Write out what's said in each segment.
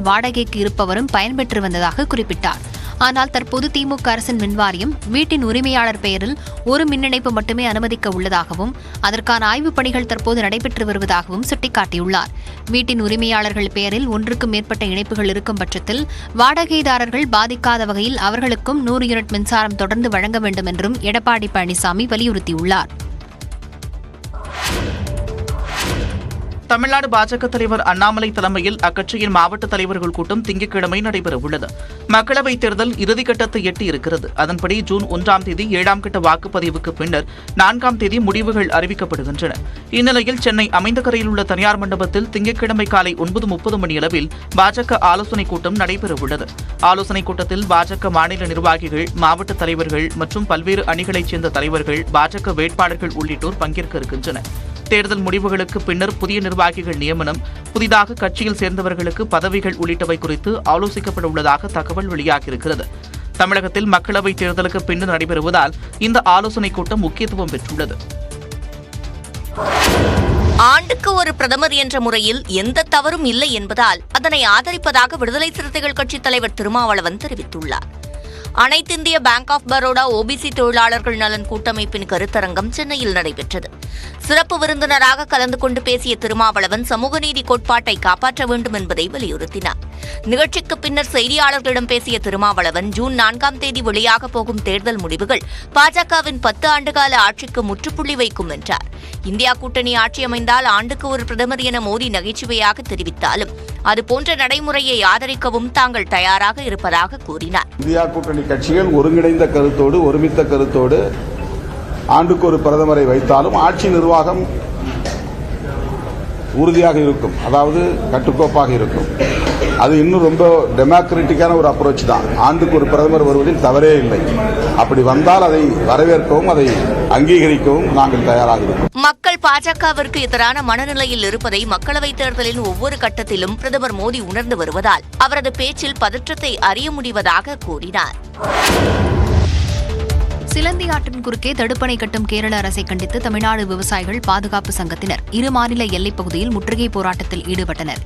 வாடகைக்கு இருப்பவரும் பயன்பெற்று வந்ததாக குறிப்பிட்டார். ஆனால் தற்போது திமுக அரசின் மின்வாரியம் வீட்டின் உரிமையாளர் பெயரில் ஒரு மின் இணைப்பு மட்டுமே அனுமதிக்க உள்ளதாகவும் அதற்கான ஆய்வுப் பணிகள் தற்போது நடைபெற்று வருவதாகவும் சுட்டிக்காட்டியுள்ளார். வீட்டின் உரிமையாளர்கள் பெயரில் ஒன்றுக்கும் மேற்பட்ட இணைப்புகள் இருக்கும் பட்சத்தில் வாடகைதாரர்கள் பாதிக்காத வகையில் அவர்களுக்கும் நூறு யூனிட் மின்சாரம் தொடர்ந்து வழங்க வேண்டும் என்றும் எடப்பாடி பழனிசாமி வலியுறுத்தியுள்ளார். தமிழ்நாடு பாஜக தலைவர் அண்ணாமலை தலைமையில் அக்கட்சியின் மாவட்ட தலைவர்கள் கூட்டம் திங்கட்கிழமை நடைபெறவுள்ளது. மக்களவைத் தேர்தல் இறுதிக்கட்டத்தை எட்டி இருக்கிறது அதன்படி ஜூன் ஒன்றாம் தேதி ஏழாம் கட்ட வாக்குப்பதிவுக்கு பின்னர் நான்காம் தேதி முடிவுகள் அறிவிக்கப்படுகின்றன. இந்நிலையில் சென்னை அமைந்தகரையில் உள்ள தனியார் மண்டபத்தில் திங்கட்கிழமை காலை ஒன்பது முப்பது மணியளவில் பாஜக ஆலோசனைக் கூட்டம் நடைபெறவுள்ளது. ஆலோசனைக் கூட்டத்தில் பாஜக மாநில நிர்வாகிகள் மாவட்ட தலைவர்கள் மற்றும் பல்வேறு அணிகளைச் சேர்ந்த தலைவர்கள் பாஜக வேட்பாளர்கள் உள்ளிட்டோர் பங்கேற்க இருக்கின்றனர். தேர்தல் முடிவுகளுக்கு பின்னர் புதிய நிர்வாகிகள் நியமனம் புதிதாக கட்சியில் சேர்ந்தவர்களுக்கு பதவிகள் உள்ளிட்டவை குறித்து ஆலோசிக்கப்பட உள்ளதாக தகவல் வெளியாகியிருக்கிறது. தமிழகத்தில் மக்களவைத் தேர்தலுக்கு பின்னர் நடைபெறுவதால் இந்த ஆலோசனைக் கூட்டம் முக்கியத்துவம் பெற்றுள்ளது. ஆண்டுக்கு ஒரு பிரதமர் என்ற முறையில் எந்த தவறும் இல்லை என்பதால் அதனை ஆதரிப்பதாக விடுதலை சிறுத்தைகள் கட்சித் தலைவர் திருமாவளவன் தெரிவித்துள்ளார். அனைத்திந்திய பேங்க் ஆஃப் பரோடா ஓபிசி தொழிலாளர்கள் நலன் கூட்டமைப்பின் கருத்தரங்கம் சென்னையில் நடைபெற்றது. சிறப்பு விருந்தினராக கலந்து கொண்டு பேசிய திருமாவளவன் சமூக நீதி கோட்பாட்டை காப்பாற்ற வேண்டும் என்பதை வலியுறுத்தினார். நிகழ்ச்சிக்கு பின்னர் செய்தியாளர்களிடம் பேசிய திருமாவளவன் ஜூன் நான்காம் தேதி வெளியாக போகும் தேர்தல் முடிவுகள் பாஜகவின் பத்து ஆண்டுகால ஆட்சிக்கு முற்றுப்புள்ளி வைக்கும் என்றார். இந்தியா கூட்டணி ஆட்சி அமைந்தால் ஆண்டுக்கு ஒரு பிரதமர் என மோடி நகைச்சுவையாக தெரிவித்தாலும் அதுபோன்ற நடைமுறையை ஆதரிக்கவும் தாங்கள் தயாராக இருப்பதாக கூறினார். இந்தியா கூட்டணி கட்சிகள் ஒருங்கிணைந்த கருத்தோடு ஒருமித்த கருத்தோடு ஆண்டுக்கு ஒரு பிரதமரை வைத்தாலும் ஆட்சி நிர்வாகம் உறுதியாக இருக்கும். அதாவது கட்டுக்கோப்பாக இருக்கும். அது இன்னும் ரொம்ப டெமோக்ராட்டிக்கான ஒரு அப்ரோச் தான். ஆண்டுக்கு ஒரு பிரதமர் வருவதில் தவறே இல்லை. அப்படி வந்தால் அதை வரவேற்கவும் அதை அங்கீகரிக்கவும் நாங்கள் தயாராக இருக்கிறோம் மக்கள் பாஜகவிற்கு எதிரான மனநிலையில் இருப்பதை மக்களவைத் தேர்தலின் ஒவ்வொரு கட்டத்திலும் பிரதமர் மோடி உணர்ந்து வருவதால் அவரது பேச்சில் பதற்றத்தை அறிய முடிவதாக கூறினார். சிலந்தி ஆற்றின் குறுக்கே தடுப்பணை கட்டும் கேரள அரசை கண்டித்து தமிழ்நாடு விவசாயிகள் பாதுகாப்பு சங்கத்தினர் இரு மாநில எல்லைப் பகுதியில் முற்றுகை போராட்டத்தில் ஈடுபட்டனர்.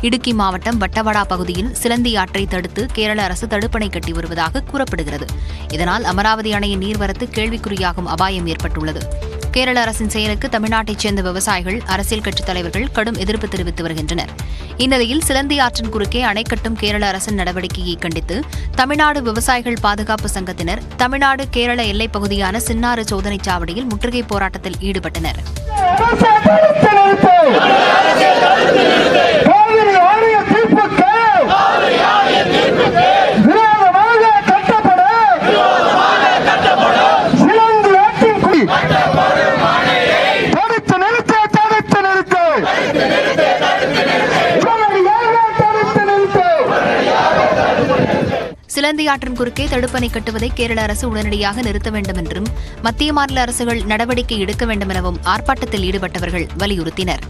இடுக்கி மாவட்டம் வட்டவடா பகுதியில் சிலந்தி ஆற்றை தடுத்து கேரள அரசு தடுப்பணை கட்டி வருவதாக கூறப்படுகிறது. இதனால் அமராவதி அணையின் நீர்வரத்து கேள்விக்குறியாகும் அபாயம் ஏற்பட்டுள்ளது. கேரள அரசின் செயலுக்கு தமிழ்நாட்டைச் சேர்ந்த விவசாயிகள் அரசியல் கட்சித் தலைவர்கள் கடும் எதிர்ப்பு தெரிவித்து வருகின்றனர். இந்நிலையில் சிலந்தி ஆற்றின் குறுக்கே அணை கட்டும் கேரள அரசின் நடவடிக்கையை கண்டித்து தமிழ்நாடு விவசாயிகள் பாதுகாப்பு சங்கத்தினர் தமிழ்நாடு கேரள எல்லைப் பகுதியான சின்னாறு சோதனைச் சாவடியில் முற்றுகை போராட்டத்தில் ஈடுபட்டனர் காவிரி ஆணைய தீர்ப்புக்கு விரோதமாக கட்டப்பட சிலந்தி ஆற்றின் குடி தடுத்து நிறுத்து தடுத்து நிறுத்து உடனடியாக தடுத்து நிறுத்து சிலந்தி ஆற்றின் குறுக்கே தடுப்பணை கட்டுவதை கேரள அரசு உடனடியாக நிறுத்த வேண்டும் என்றும் மத்திய மாநில அரசுகள் நடவடிக்கை எடுக்க வேண்டும் எனவும் ஆர்ப்பாட்டத்தில் ஈடுபட்டவர்கள் வலியுறுத்தினர்.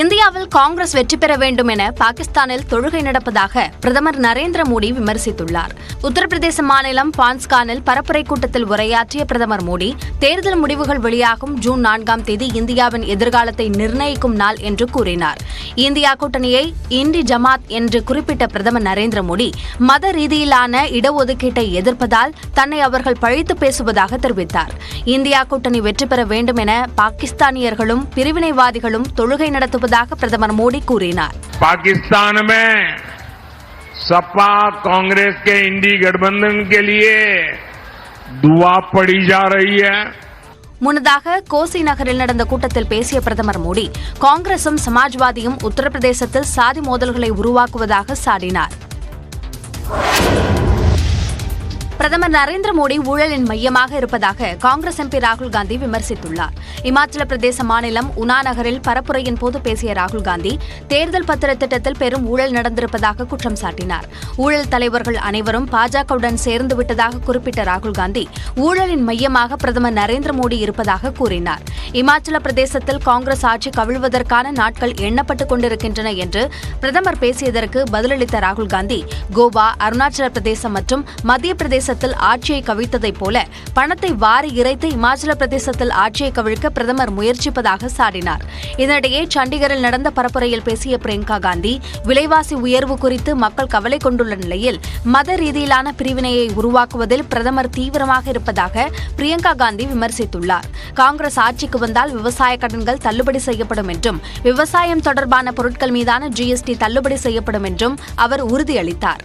இந்தியாவில் காங்கிரஸ் வெற்றி பெற வேண்டும் என பாகிஸ்தானில் தொழுகை நடப்பதாக பிரதமர் நரேந்திர மோடி விமர்சித்துள்ளார். உத்தரப்பிரதேச மாநிலம் பான்ஸ்கானில் பரப்புரை கூட்டத்தில் உரையாற்றிய பிரதமர் மோடி தேர்தல் முடிவுகள் வெளியாகும் ஜூன் நான்காம் தேதி இந்தியாவின் எதிர்காலத்தை நிர்ணயிக்கும் நாள் என்று கூறினார். இந்தியா கூட்டணியை இண்டி ஜமாத் என்று குறிப்பிட்ட பிரதமர் நரேந்திர மோடி மத ரீதியிலான இடஒதுக்கீட்டை எதிர்ப்பதால் தன்னை அவர்கள் பழித்து பேசுவதாக தெரிவித்தார். இந்தியா கூட்டணி வெற்றி பெற வேண்டும் என பாகிஸ்தானியர்களும் பிரிவினைவாதிகளும் தொழுகை நடத்தும் நடத்துவதாக பிரதமர் மோடி கூறினார் पाकिस्तान में सपा कांग्रेस के इंडी गठबंधन के लिए दुआ पड़ी जा रही है முன்னதாக கோசி நகரில் நடந்த கூட்டத்தில் பேசிய பிரதமர் மோடி காங்கிரசும் சமாஜ்வாதியும் உத்தரப்பிரதேசத்தில் சாதி மோதல்களை உருவாக்குவதாக சாடினார் பிரதமர் நரேந்திர மோடி ஊழலின் மையமாக இருப்பதாக காங்கிரஸ் எம்பி ராகுல் காந்தி விமர்சித்துள்ளார். இமாச்சல பிரதேச மாநிலம் உனா நகரில் பரப்புரையின் போது பேசிய ராகுல் காந்தி தேர்தல் பத்திர திட்டத்தில் பெரும் ஊழல் நடந்திருப்பதாக குற்றம் சாட்டினார். ஊழல் தலைவர்கள் அனைவரும் பாஜகவுடன் சேர்ந்து விட்டதாக குறிப்பிட்ட ராகுல் காந்தி ஊழலின் மையமாக பிரதமர் நரேந்திர மோடி இருப்பதாக கூறினார். இமாச்சல பிரதேசத்தில் காங்கிரஸ் ஆட்சி கவிழ்வதற்கான நாட்கள் எண்ணப்பட்டுக் கொண்டிருக்கின்றன என்று பிரதமர் பேசியதற்கு பதிலளித்த ராகுல் காந்தி கோவா அருணாச்சல பிரதேசம் மற்றும் மத்திய பிரதேச பிரதேசத்தில் ஆட்சியை கவிழ்த்ததைப் போல பணத்தை வாரி இறைத்து இமாச்சல பிரதேசத்தில் ஆட்சியை கவிழ்க்க பிரதமர் முயற்சிப்பதாக சாடினார். இதனிடையே சண்டிகரில் நடந்த பரப்புரையில் பேசிய பிரியங்கா காந்தி விலைவாசி உயர்வு குறித்து மக்கள் கவலை கொண்டுள்ள நிலையில் மத ரீதியிலான பிரிவினையை உருவாக்குவதில் பிரதமர் தீவிரமாக இருப்பதாக பிரியங்கா காந்தி விமர்சித்துள்ளார். காங்கிரஸ் ஆட்சிக்கு வந்தால் விவசாய கடன்கள் தள்ளுபடி செய்யப்படும் என்றும் விவசாயம் தொடர்பான பொருட்கள் மீதான ஜிஎஸ்டி தள்ளுபடி செய்யப்படும் என்றும் அவர் உறுதியளித்தார்.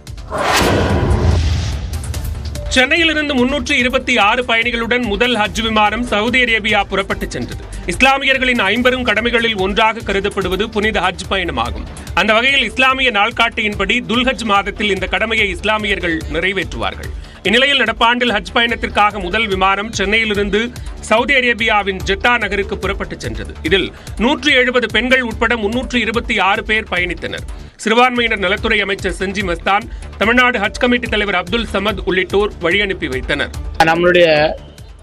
சென்னையிலிருந்து முன்னூற்று இருபத்தி ஆறு பயணிகளுடன் முதல் ஹஜ் விமானம் சவுதி அரேபியா புறப்பட்டுச் சென்றது. இஸ்லாமியர்களின் ஐம்பெரும் கடமைகளில் ஒன்றாக கருதப்படுவது புனித ஹஜ் பயணமாகும். அந்த வகையில் இஸ்லாமிய நாள்காட்டியின்படி துல்ஹஜ் மாதத்தில் இந்த கடமையை இஸ்லாமியர்கள் நிறைவேற்றுவார்கள். இந்நிலையில் நடப்பாண்டில் ஹஜ் பயணத்திற்காக முதல் விமானம் சென்னையிலிருந்து சவுதி அரேபியாவின் ஜெட்டா நகருக்கு புறப்பட்டுச் சென்றது. இதில் நூற்று எழுபது பெண்கள் உட்பட முன்னூற்று இருபத்தி ஆறு பேர் பயணித்தனர். சிறுபான்மையினர் நலத்துறை அமைச்சர் செஞ்சி மஸ்தான் தமிழ்நாடு ஹஜ் கமிட்டி தலைவர் அப்துல் சமத் உள்ளிட்டோர் வழியனுப்பி வைத்தனர். நம்மளுடைய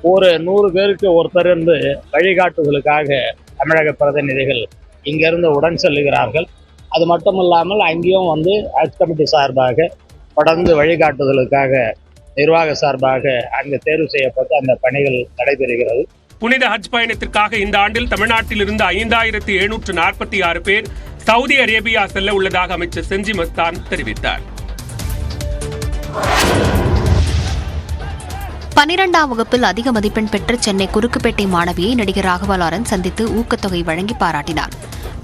ஒரு நூறு பேருக்கு ஒருத்தர் இருந்து வழிகாட்டுதலுக்காக தமிழக பிரதிநிதிகள் இங்கிருந்து உடன் செல்லுகிறார்கள். அது மட்டுமல்லாமல் அங்கேயும் வந்து ஹஜ் கமிட்டி சார்பாக தொடர்ந்து வழிகாட்டுதலுக்காக நிர்வாக சார்பாக அங்கு தேர்வு செய்யப்பட்டு அந்த பணிகள் நடைபெறுகிறது. புனித ஹஜ் பயணத்திற்காக இந்த ஆண்டில் தமிழ்நாட்டில் இருந்து ஐந்தாயிரத்தி எழுநூற்று நாற்பத்தி ஆறு பேர் சவுதி அரேபியா செல்ல உள்ளதாக அமைச்சர் செஞ்சி மஸ்தான் தெரிவித்தார். பனிரெண்டாம் வகுப்பில் அதிக மதிப்பெண் பெற்ற சென்னை குறுக்குப்பேட்டை மாணவியை நடிகர் ராகவா லாரன்ஸ் சந்தித்து ஊக்கத்தொகை வழங்கி பாராட்டினார்.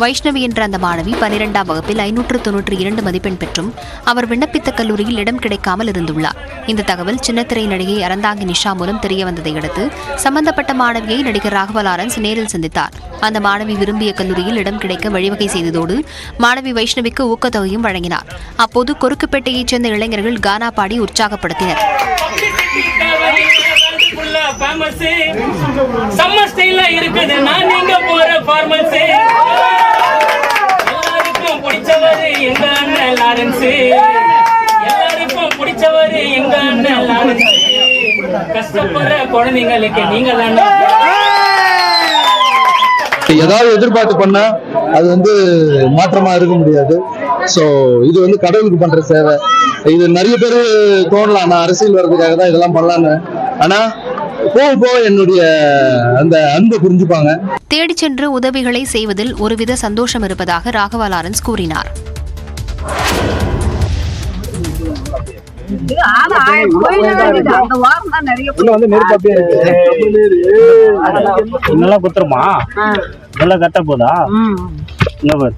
வைஷ்ணவி என்ற அந்த மாணவி பனிரெண்டாம் வகுப்பில் ஐநூற்று தொன்னூற்றி இரண்டு மதிப்பெண் பெற்றும் அவர் விண்ணப்பித்த கல்லூரியில் இடம் கிடைக்காமல் இருந்துள்ளார். இந்த தகவல் சின்னத்திரை நடிகை அறந்தாங்கி நிஷா மூலம் தெரியவந்ததை அடுத்து சம்பந்தப்பட்ட மாணவியை நடிகர் ராகவ லாரன்ஸ் நேரில் சந்தித்தார். அந்த மாணவி விரும்பிய கல்லூரியில் இடம் கிடைக்க வழிவகை செய்ததோடு மாணவி வைஷ்ணவிக்கு ஊக்கத்தொகையும் வழங்கினார். அப்போது கொருக்குப்பேட்டையைச் சேர்ந்த இளைஞர்கள் கானா பாடி உற்சாகப்படுத்தினர். சம்மர் ஸ்டைல இருக்குது. நான் நீங்க போற ஃபார்மல்ஸ் கஷ்டப்படுற குழந்தைங்களுக்கு நீங்க ஏதாவது எதிர்பார்த்து பண்ணா அது வந்து மாற்றமா இருக்க முடியாது. சோ இது வந்து கடவுளுக்கு பண்ற சேவை. இது நிறைய பேர் தோணலாம். நான் அரசியல் வர்றதுக்காக தான் இதெல்லாம் பண்ணலான்னு. ஆனா போக போக என்னுடைய அந்த அன்பை புரிஞ்சுப்பாங்க. தேடிச் சென்று உதவிகளை செய்வதில் ஒருவித சந்தோஷம் இருப்பதாக ராகவா லாரன்ஸ் கூறினார். நல்லா குத்துருமா? நல்லா கத்த போதா இன்னும் பாரு.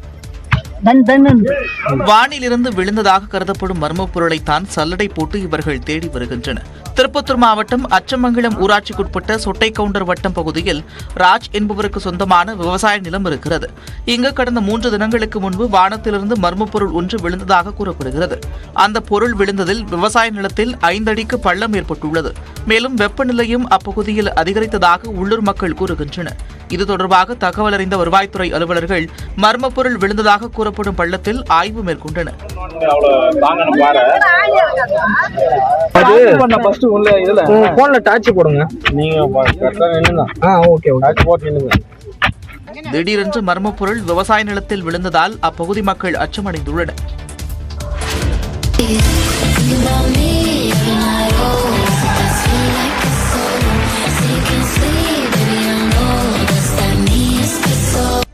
வானிலிருந்து விழுந்ததாக கருதப்படும் மர்மப் பொருளைத்தான் சல்லடை போட்டு இவர்கள் தேடி வருகின்றனர். திருப்பத்தூர் மாவட்டம் அச்சமங்கலம் ஊராட்சிக்குட்பட்ட சொட்டை கவுண்டர் வட்டம் பகுதியில் ராஜ் என்பவருக்கு சொந்தமான விவசாய நிலம் இருக்கிறது. இங்கு கடந்த மூன்று தினங்களுக்கு முன்பு வானத்திலிருந்து மர்மப் பொருள் ஒன்று விழுந்ததாக கூறப்படுகிறது. அந்த பொருள் விழுந்ததில் விவசாய நிலத்தில் ஐந்தடிக்கு பள்ளம் ஏற்பட்டுள்ளது. மேலும் வெப்பநிலையும் அப்பகுதியில் அதிகரித்ததாக உள்ளூர் மக்கள் கூறுகின்றனர். இது தொடர்பாக தகவல் அறிந்த வருவாய்த்துறை அலுவலர்கள் மர்மப் பொருள் விழுந்ததாக கூறப்படும் பள்ளத்தில் ஆய்வு மேற்கொண்டனர். திடீரென்று மர்மப் பொருள் விவசாய நிலத்தில் விழுந்ததால் அப்பகுதி மக்கள் அச்சமடைந்துள்ளனர்.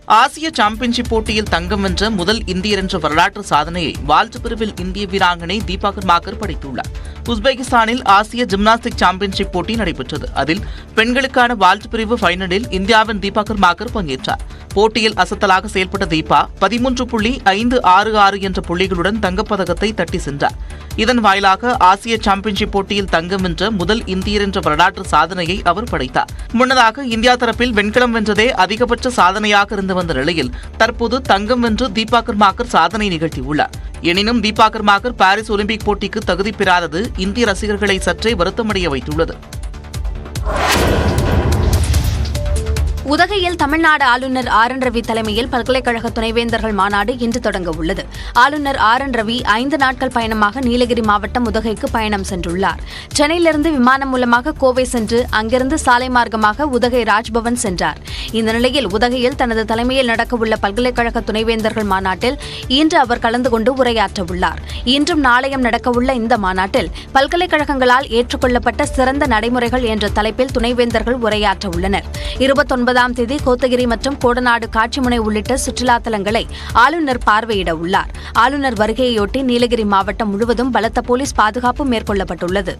ஆசிய சாம்பியன்ஷிப் போட்டியில் தங்கம் வென்ற முதல் இந்தியர் என்ற வரலாற்று சாதனையை வால்ட் பிரிவில் இந்திய வீராங்கனை தீபா கர்மாகர் படைத்துள்ளார். உஸ்பெகிஸ்தானில் ஆசிய ஜிம்னாஸ்டிக் சாம்பியன்ஷிப் போட்டி நடைபெற்றது. அதில் பெண்களுக்கான வால்ட் பிரிவு ஃபைனலில் இந்தியாவின் தீபா கர்மாகர் பங்கேற்றார். போட்டியில் அசத்தலாக செயல்பட்ட தீபா பதிமூன்று புள்ளி ஐந்து ஆறு ஆறு என்ற புள்ளிகளுடன் தங்கப்பதக்கத்தை தட்டி சென்றார். இதன் வாயிலாக ஆசிய சாம்பியன்ஷிப் போட்டியில் தங்கம் வென்ற முதல் இந்தியர் என்ற வரலாற்று சாதனையை அவர் படைத்தார். முன்னதாக இந்தியா தரப்பில் வெண்கலம் வென்றதே அதிகபட்ச சாதனையாக இருந்து வந்த நிலையில் தற்போது தங்கம் வென்று தீபா கர்மாக்கர் சாதனை நிகழ்த்தியுள்ளார். எனினும் தீபா கர்மாக்கர் பாரிஸ் ஒலிம்பிக் போட்டிக்கு தகுதி பெறாதது இந்திய ரசிகர்களை சற்றே வருத்தமடைய வைத்துள்ளது. உதகையில் தமிழ்நாடு ஆளுநர் ஆர் என் ரவி தலைமையில் பல்கலைக்கழக துணைவேந்தர்கள் மாநாடு இன்று தொடங்க உள்ளது. ஆளுநர் ஆர் என் ரவி ஐந்து நாட்கள் பயணமாக நீலகிரி மாவட்டம் உதகைக்கு பயணம் சென்றுள்ளார். சென்னையிலிருந்து விமானம் மூலமாக கோவை சென்று அங்கிருந்து சாலை மார்க்கமாக உதகை ராஜ்பவன் சென்றார். இந்த நிலையில் உதகையில் தனது தலைமையில் நடக்கவுள்ள பல்கலைக்கழக துணைவேந்தர்கள் மாநாட்டில் இன்று அவர் கலந்து கொண்டு உரையாற்றவுள்ளார் இன்றும் நாளையும் நடக்கவுள்ள இந்த மாநாட்டில் பல்கலைக்கழகங்களால் ஏற்றுக்கொள்ளப்பட்ட சிறந்த நடைமுறைகள் என்ற தலைப்பில் துணைவேந்தர்கள் உரையாற்ற உள்ளனர். ஒன்பதாம் தேதி கோத்தகிரி மற்றும் கோடநாடு காட்சிமுனை உள்ளிட்ட சுற்றுலா தலங்களை ஆளுநர் பார்வையிட உள்ளார். ஆளுநர் வருகையொட்டி நீலகிரி மாவட்டம் முழுவதும் பலத்த போலீஸ் பாதுகாப்பு மேற்கொள்ளப்பட்டுள்ளது.